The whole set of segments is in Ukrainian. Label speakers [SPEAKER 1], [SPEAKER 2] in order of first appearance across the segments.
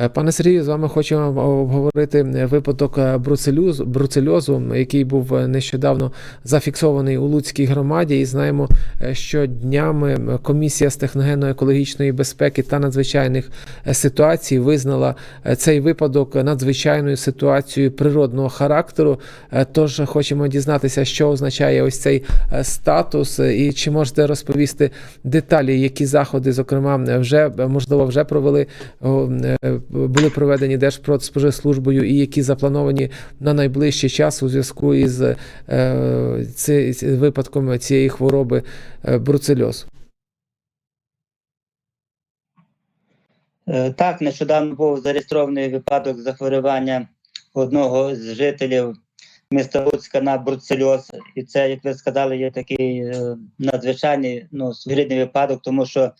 [SPEAKER 1] Е, Пане Сергію, з вами хочемо обговорити випадок е, бруцельозу, бруцельозу, який був е, нещодавно зафіксований у Луцькій громаді. І знаємо, е, що днями комісія з техногенно-екологічної безпеки та надзвичайних е, ситуацій визнала е, цей випадок надзвичайною ситуацією природного характеру. Е, Тож хочемо дізнатися, що означає ось цей е, статус, е, і чи можете розповісти деталі, які заходи, зокрема, вже можливо вже провели е, були проведені Держпродспоживслужбою і які заплановані на найближчий час у зв'язку із е, ци- випадком цієї хвороби е, бруцельоз.
[SPEAKER 2] Е, Так, нещодавно був зареєстрований випадок захворювання одного з жителів міста Луцька на бруцельоз. І це, як ви сказали, є такий надзвичайний ну, своєрідний випадок, тому що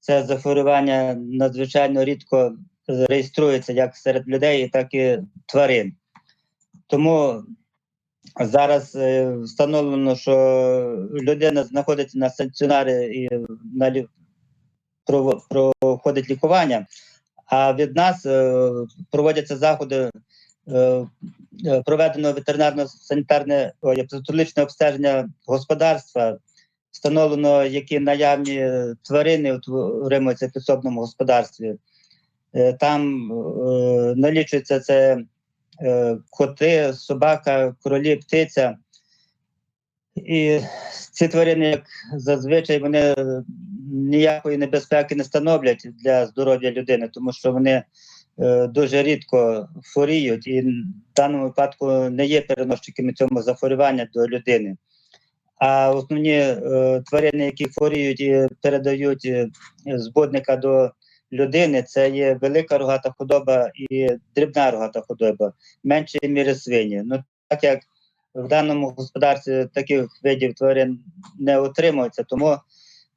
[SPEAKER 2] це захворювання надзвичайно рідко реєструється як серед людей, так і тварин. Тому зараз е, встановлено, що людина знаходиться на стаціонарі і на лі- проходить лікування. А від нас е, проводяться заходи е, проведено ветеринарно-санітарне ой, патологічне обстеження господарства. Встановлено, які наявні тварини утримуються в підсобному господарстві. Е, Там е, налічується це е, коти, собака, кролі, птиця. І ці тварини, як зазвичай, вони ніякої небезпеки не становлять для здоров'я людини, тому що вони е, дуже рідко хворіють, і в даному випадку не є переносчиками цього захворювання до людини. А основні е, тварини, які хворіють і передають е, збудника до людини, це є велика рогата худоба і дрібна рогата худоба, в меншій мірі свині. Ну, так як в даному господарстві таких видів тварин не отримується, тому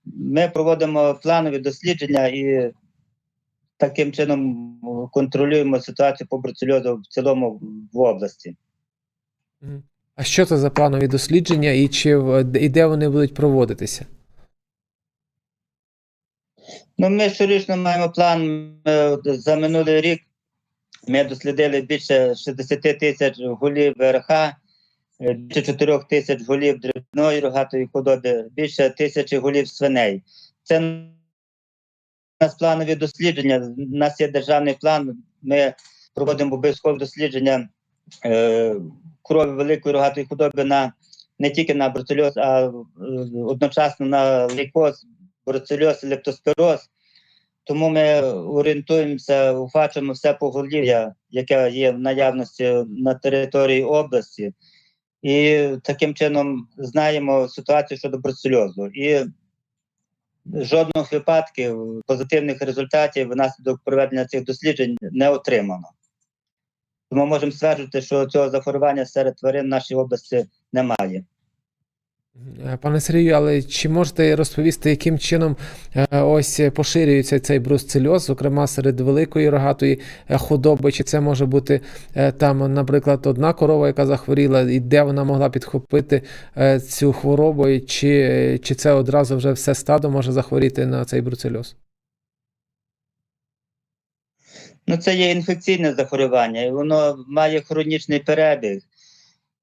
[SPEAKER 2] ми проводимо планові дослідження і таким чином контролюємо ситуацію по бруцельозу в цілому в області.
[SPEAKER 1] А що це за планові дослідження і чи і де вони будуть проводитися?
[SPEAKER 2] Ну, ми щорічно маємо план е, за минулий рік. Ми дослідили більше 60 тисяч голів ВРХ, е, більше 4 тисяч голів дрібної рогатої худоби, більше тисячі голів свиней. Це у нас планові дослідження. У нас є державний план. Ми проводимо обов'язкове дослідження е, крові великої рогатої худоби на не тільки на бруцельоз, а е, одночасно на лейкоз, бруцельоз лептоспіроз. Тому ми орієнтуємося, бачимо все поголів'я, яке є в наявності на території області, і таким чином знаємо ситуацію щодо бруцельозу. І жодних випадків позитивних результатів внаслідок проведення цих досліджень не отримано. Тому можемо стверджувати, що цього захворювання серед тварин в нашій області немає.
[SPEAKER 1] Е, Пане Сергію, але чи можете розповісти, яким чином е, ось поширюється цей бруцельоз, зокрема серед великої рогатої е, худоби? Чи це може бути е, там, наприклад, одна корова, яка захворіла, і де вона могла підхопити е, цю хворобу, і чи, чи це одразу вже все стадо може захворіти на цей бруцельоз?
[SPEAKER 2] Ну, це є інфекційне захворювання, і воно має хронічний перебіг.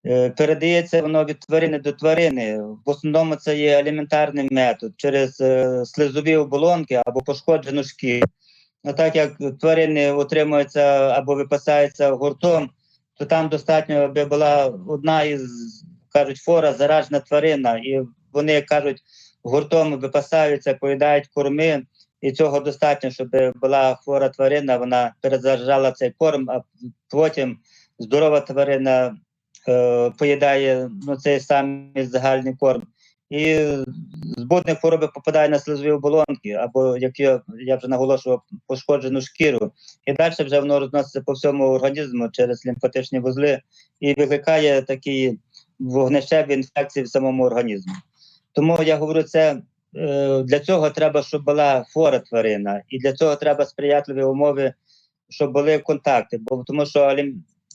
[SPEAKER 2] Е, Передається воно від тварини до тварини. В основному це є аліментарний метод через е, слизові оболонки або пошкоджену шкіру. Ну, так як тварини отримуються або випасаються гуртом, то там достатньо, аби була одна із кажуть, фора заражена тварина, і вони кажуть, гуртом випасаються, поїдають корми, і цього достатньо, щоб була хвора тварина, вона перезаражала цей корм, а потім здорова тварина е, поїдає ну, цей самий загальний корм. І збудник хвороби попадає на слизові оболонки, або, як я, я вже наголошував, пошкоджену шкіру. І далі вже воно розноситься по всьому організму через лімфатичні вузли і викликає такі вогнищеві інфекції в самому організмі. Тому я говорю, це е, для цього треба, щоб була хвора тварина, і для цього треба сприятливі умови, щоб були контакти. Бо тому що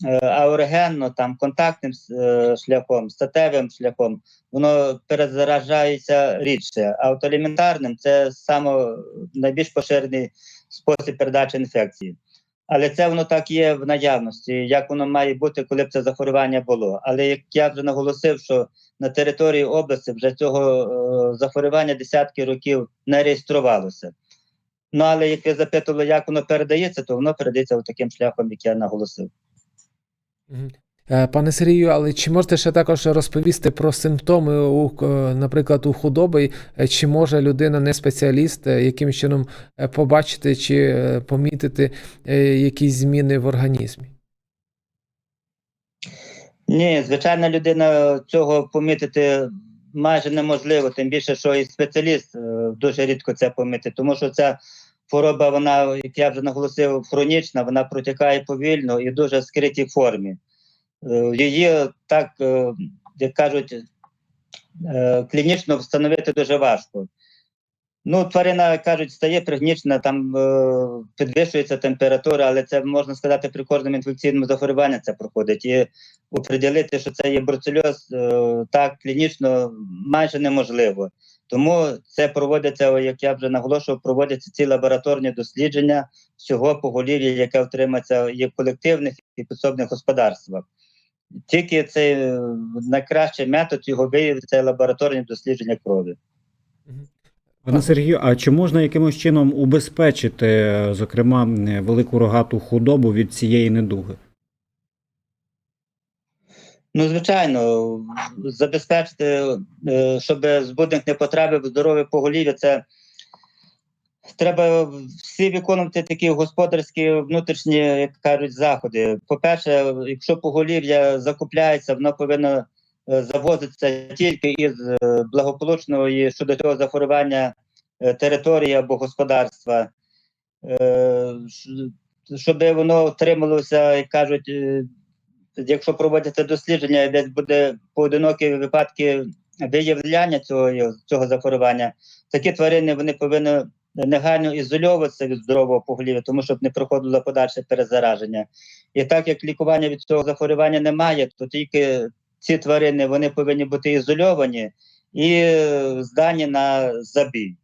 [SPEAKER 2] е, там контактним е, шляхом, статевим шляхом, воно перезаражається рідше. А от аліментарним це саме найбільш поширений спосіб передачі інфекції. Але це воно так є в наявності, як воно має бути, коли б це захворювання було. Але як я вже наголосив, що на території області вже цього е, захворювання десятки років не реєструвалося. Ну але як ви запитували, як воно передається, то воно передається таким шляхом, як я наголосив.
[SPEAKER 1] Е, Пане Сергію, але чи можете ще також розповісти про симптоми, у, е, наприклад, у худоби, Е, чи може людина, не спеціаліст, яким чином побачити чи помітити якісь зміни в організмі?
[SPEAKER 2] Ні, звичайна людина цього помітити майже неможливо, тим більше, що і спеціаліст дуже рідко це помітить, тому що ця хвороба, вона, як я вже наголосив, хронічна, вона протікає повільно і в дуже скритій формі. Е, Її так, е, як кажуть, е, клінічно встановити дуже важко. Ну, тварина, кажуть, стає пригнічена, там підвищується температура, але це можна сказати при кожному інфекційному захворюванні це проходить. І оприділити, що це є бруцельоз, так клінічно майже неможливо. Тому це проводиться, як я вже наголошував, проводяться ці лабораторні дослідження всього поголів'я, яке отримається і в колективних і підсобних господарствах. Тільки цей е, найкращий метод його виявити це лабораторні дослідження крові.
[SPEAKER 3] Пане Сергію, а чи можна якимось чином убезпечити, е, зокрема, велику рогату худобу від цієї недуги?
[SPEAKER 2] Ну, звичайно, забезпечити, е, щоб збудник не потрапив здорове поголів'я, це треба всі виконувати такі господарські внутрішні, як кажуть, заходи. По-перше, якщо поголів'я закупляється, воно повинно е, завозитися тільки із е, благополучної щодо цього захворювання території або господарства. Щоб воно отрималося, як кажуть, якщо проводяться дослідження, десь буде поодинокі випадки виявляння цього, цього захворювання, такі тварини вони повинні негайно ізольовуватися від здорового поголів'я, тому щоб не проходило подальше перезараження. І так як лікування від цього захворювання немає, то тільки ці тварини вони повинні бути ізольовані і здані на забій.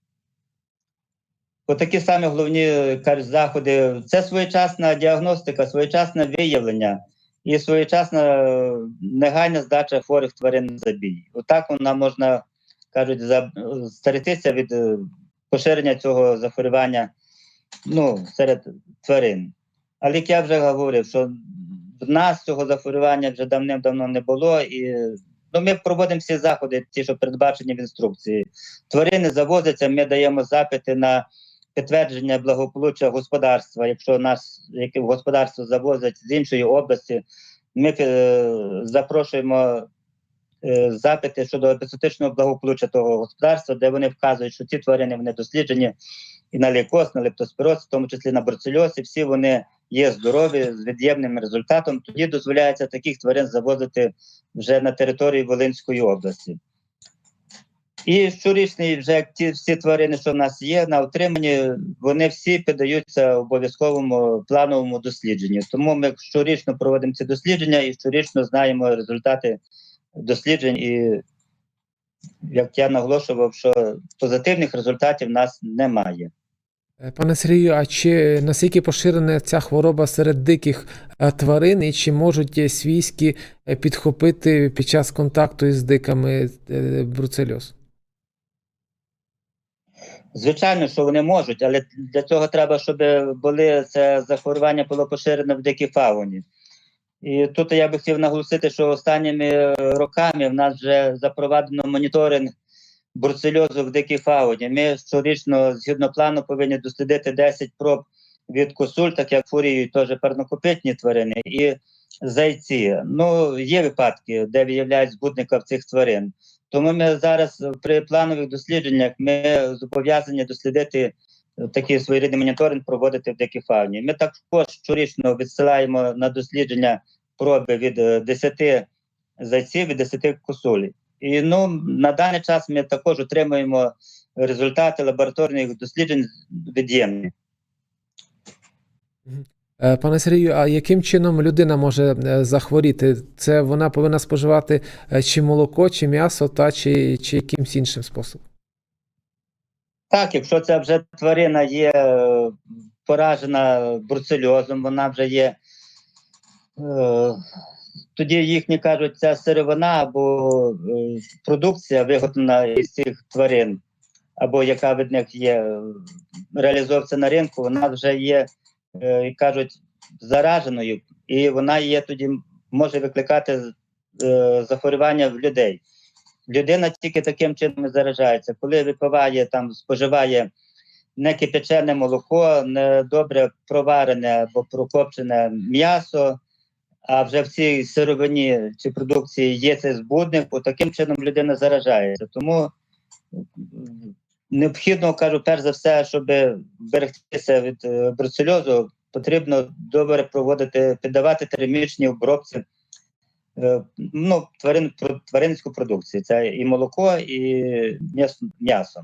[SPEAKER 2] Отакі самі головні кажуть, заходи це своєчасна діагностика, своєчасне виявлення і своєчасна е, негайна здача хворих тварин на забій. Отак вона можна кажуть, старитися від е, поширення цього захворювання ну, серед тварин. Але як я вже говорив, що в нас цього захворювання вже давним-давно не було, і ну, ми проводимо всі заходи, ті, що передбачені в інструкції. Тварини завозяться, ми даємо запити на підтвердження благополуччя господарства. Якщо нас яке господарство завозять з іншої області, ми е, запрошуємо е, запити щодо епізотичного благополуччя того господарства, де вони вказують, що ці тварини вони досліджені і на лейкоз, на лептоспіроз, в тому числі на бруцельоз, і всі вони є здорові з від'ємним результатом. Тоді дозволяється таких тварин завозити вже на території Волинської області. І щорічні вже ті всі тварини, що в нас є на утриманні, вони всі піддаються обов'язковому плановому дослідженню. Тому ми щорічно проводимо ці дослідження і щорічно знаємо результати досліджень. І як я наголошував, що позитивних результатів в нас немає.
[SPEAKER 1] Е, Пане Сергію, а чи наскільки поширена ця хвороба серед диких е, тварин, і чи можуть свійські е, підхопити під час контакту із диками бруцельоз?
[SPEAKER 2] Звичайно, що вони можуть, але для цього треба, щоб були це захворювання було поширено в дикій фауні. І тут я би хотів наголосити, що останніми роками в нас вже запровадено моніторинг бруцельозу в дикій фауні. Ми щорічно, згідно плану, повинні дослідити 10 проб від косуль, так як фуріють теж парнокопитні тварини і зайці. Ну, є випадки, де виявляють збудників цих тварин. Тому ми зараз при планових дослідженнях ми зобов'язані дослідити е, такий своєрідний моніторинг проводити в дикій фауні. Ми також щорічно відсилаємо на дослідження проби від е, 10 зайців від 10 косуль. І ну, на даний час ми також отримуємо результати лабораторних досліджень від'ємні.
[SPEAKER 1] Е, Пане Сергію, а яким чином людина може е, захворіти? Це вона повинна споживати е, чи молоко, чи м'ясо, та чи, чи якимсь іншим способом?
[SPEAKER 2] Так, якщо це вже тварина є поражена бруцельозом, вона вже є. Тоді їхні кажуть, ця сировина або продукція виготовлена із цих тварин, або яка від них є реалізовується на ринку, вона вже є, е, і кажуть, зараженою, і вона є тоді може викликати е, захворювання в людей. Людина тільки таким чином заражається, коли випиває там, споживає не кипячене молоко, не добре проварене або прокопчене м'ясо, а вже в цій сировині чи продукції є цей збудник, бо таким чином людина заражається. Тому необхідно, кажу, перш за все, щоб берегтися від е, бруцельозу, потрібно добре проводити, піддавати термічні обробці е, ну, тварин, тваринську продукцію. Це і молоко, і м'ясо.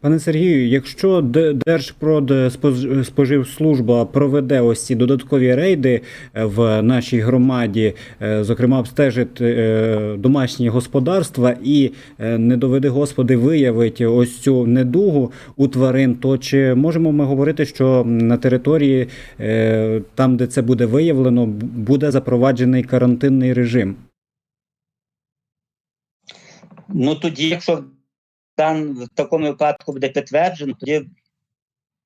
[SPEAKER 3] Пане Сергію, якщо Держпродспоживслужба проведе ось ці додаткові рейди е, в нашій громаді, е, зокрема обстежить е, домашні господарства і не доведе Господи виявить ось цю недугу у тварин, то чи можемо ми говорити, що на території, там, де це буде виявлено, буде запроваджений карантинний режим?
[SPEAKER 2] Ну тоді, якщо там в такому випадку буде підтверджено, тоді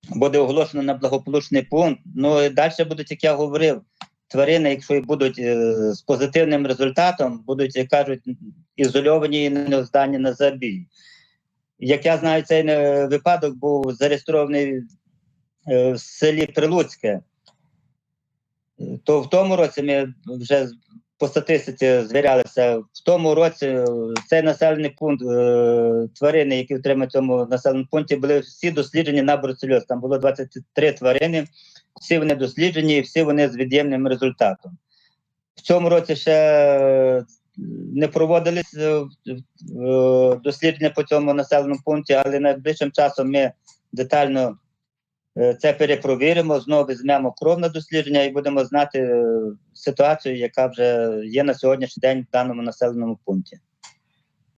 [SPEAKER 2] буде оголошено на благополучний пункт. Ну і далі будуть, як я говорив, тварини, якщо і будуть е, з позитивним результатом, будуть, як кажуть, ізольовані і не здані на забій. Як я знаю, цей е, випадок був зареєстрований е, в селі Прилуцьке. То в тому році ми вже по статистиці звірялися. В тому році е, цей населений пункт е, тварини, які отримали в цьому населеному пункті, були всі досліджені на бруцельоз. Там було 23 тварини, всі вони досліджені, і всі вони з від'ємним результатом. В цьому році ще е, не проводились дослідження по цьому населеному пункті, але найближчим часом ми детально це перепровіримо, знову візьмемо кров на дослідження і будемо знати е, ситуацію, яка вже є на сьогоднішній день в даному населеному пункті.